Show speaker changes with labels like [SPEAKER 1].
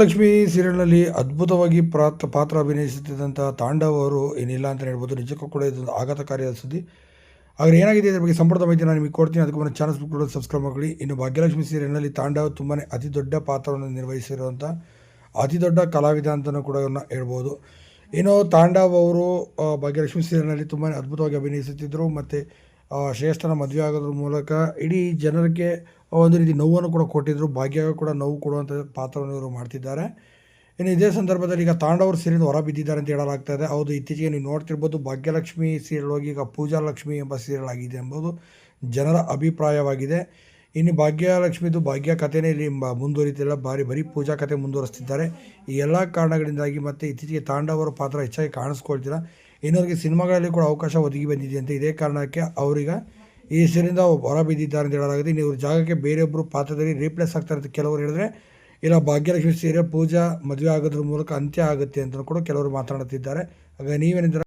[SPEAKER 1] ಲಕ್ಷ್ಮಿ ಸೀರಿಯಲ್ನಲ್ಲಿ ಅದ್ಭುತವಾಗಿ ಪ್ರಾತ್, ಪಾತ್ರ ಅಭಿನಯಿಸುತ್ತಿದ್ದಂಥ ತಾಂಡವ್ ಅವರು ಏನಿಲ್ಲ ಅಂತ ಹೇಳ್ಬೋದು. ನಿಜಕ್ಕೂ ಕೂಡ ಇದೊಂದು ಆಘಾತಕಾರಿಯಾದ ಸುದ್ದಿ. ಆದರೆ ಏನಾಗಿದೆ ಇದ್ರ ಬಗ್ಗೆ ಸಂಪೂರ್ಣ ಮಾಹಿತಿ ನಾನು ನಿಮಗೆ ಕೊಡ್ತೀನಿ. ಅದಕ್ಕೂ ಮುಂದೆ ಚಾನಲ್ಸ್ ಕೂಡ ಸಬ್ಸ್ಕ್ರೈಬ್ ಮಾಡಿ ಇನ್ನು ಭಾಗ್ಯಲಕ್ಷ್ಮಿ ಸೀರಿಯಲ್ನಲ್ಲಿ ತಾಂಡವ್ ತುಂಬಾ ಅತಿ ದೊಡ್ಡ ಪಾತ್ರವನ್ನು ನಿರ್ವಹಿಸಿರುವಂಥ ಅತಿ ದೊಡ್ಡ ಕಲಾವಿದ ಅಂತಲೂ ಕೂಡ ಇವ್ರನ್ನ ಹೇಳ್ಬೋದು. ಇನ್ನು ತಾಂಡವ್ ಅವರು ಭಾಗ್ಯಲಕ್ಷ್ಮಿ ಸೀರಿಯಲ್ನಲ್ಲಿ ತುಂಬಾ ಅದ್ಭುತವಾಗಿ ಅಭಿನಯಿಸುತ್ತಿದ್ದರು. ಮತ್ತು ಶ್ರೇಷ್ಠನ ಮದುವೆ ಆಗೋದ್ರ ಮೂಲಕ ಇಡೀ ಜನರಿಗೆ ಒಂದು ರೀತಿ ನೋವನ್ನು ಕೂಡ ಕೊಟ್ಟಿದ್ದರು ಭಾಗ್ಯ ಕೂಡ ನೋವು ಕೊಡುವಂಥ ಪಾತ್ರವನ್ನು ಇವರು ಮಾಡ್ತಿದ್ದಾರೆ. ಇನ್ನು ಇದೇ ಸಂದರ್ಭದಲ್ಲಿ ಈಗ ತಾಂಡವರು ಸೀರಿಯಲ್ ಹೊರ ಬಿದ್ದಿದ್ದಾರೆ ಅಂತ ಹೇಳಲಾಗ್ತಾ ಇದೆ ಹೌದು, ಇತ್ತೀಚೆಗೆ ನೀವು ನೋಡ್ತಿರ್ಬೋದು ಭಾಗ್ಯಲಕ್ಷ್ಮಿ ಸೀರೆಗಳು ಈಗ ಪೂಜಾ ಲಕ್ಷ್ಮಿ ಎಂಬ ಸೀರೆಗಳಾಗಿದೆ ಎಂಬುದು ಜನರ ಅಭಿಪ್ರಾಯವಾಗಿದೆ. ಇನ್ನು ಭಾಗ್ಯಲಕ್ಷ್ಮಿದು ಭಾಗ್ಯ ಕಥೆನೇ ಇಲ್ಲಿ ಮುಂದುವರಿತಿಲ್ಲ ಬಾರಿ ಬರೀ ಪೂಜಾ ಕಥೆ ಮುಂದುವರಿಸ್ತಿದ್ದಾರೆ ಈ ಎಲ್ಲ ಕಾರಣಗಳಿಂದಾಗಿ ಮತ್ತು ಇತ್ತೀಚೆಗೆ ತಾಂಡವರ ಪಾತ್ರ ಹೆಚ್ಚಾಗಿ ಕಾಣಿಸ್ಕೊಳ್ತಿಲ್ಲ. ಇನ್ನೊರಿಗೆ ಸಿನಿಮಾಗಳಲ್ಲಿ ಕೂಡ ಅವಕಾಶ ಒದಗಿ ಬಂದಿದೆ ಅಂತ ಇದೇ ಕಾರಣಕ್ಕೆ ಅವರಿಗೆ ಈ ಹೆಸರಿಂದ ಹೊರ ಬಿದ್ದಿದ್ದಾರೆ ಅಂತ ಹೇಳಲಾಗಿದೆ ಇನ್ನು ಇವ್ರ ಜಾಗಕ್ಕೆ ಬೇರೆಯೊಬ್ಬರು ಪಾತ್ರದಲ್ಲಿ ರೀಪ್ಲೇಸ್ ಆಗ್ತಾರೆ ಅಂತ ಕೆಲವರು ಹೇಳಿದ್ರೆ, ಇಲ್ಲ ಭಾಗ್ಯಲಕ್ಷ್ಮಿ ಸೀರೆ ಪೂಜಾ ಮದುವೆ ಆಗೋದ್ರ ಮೂಲಕ ಅಂತ್ಯ ಆಗುತ್ತೆ ಅಂತ ಕೂಡ ಕೆಲವರು ಮಾತನಾಡುತ್ತಿದ್ದಾರೆ. ಹಾಗೆ ನೀವೇನಿದ್ದೀರ?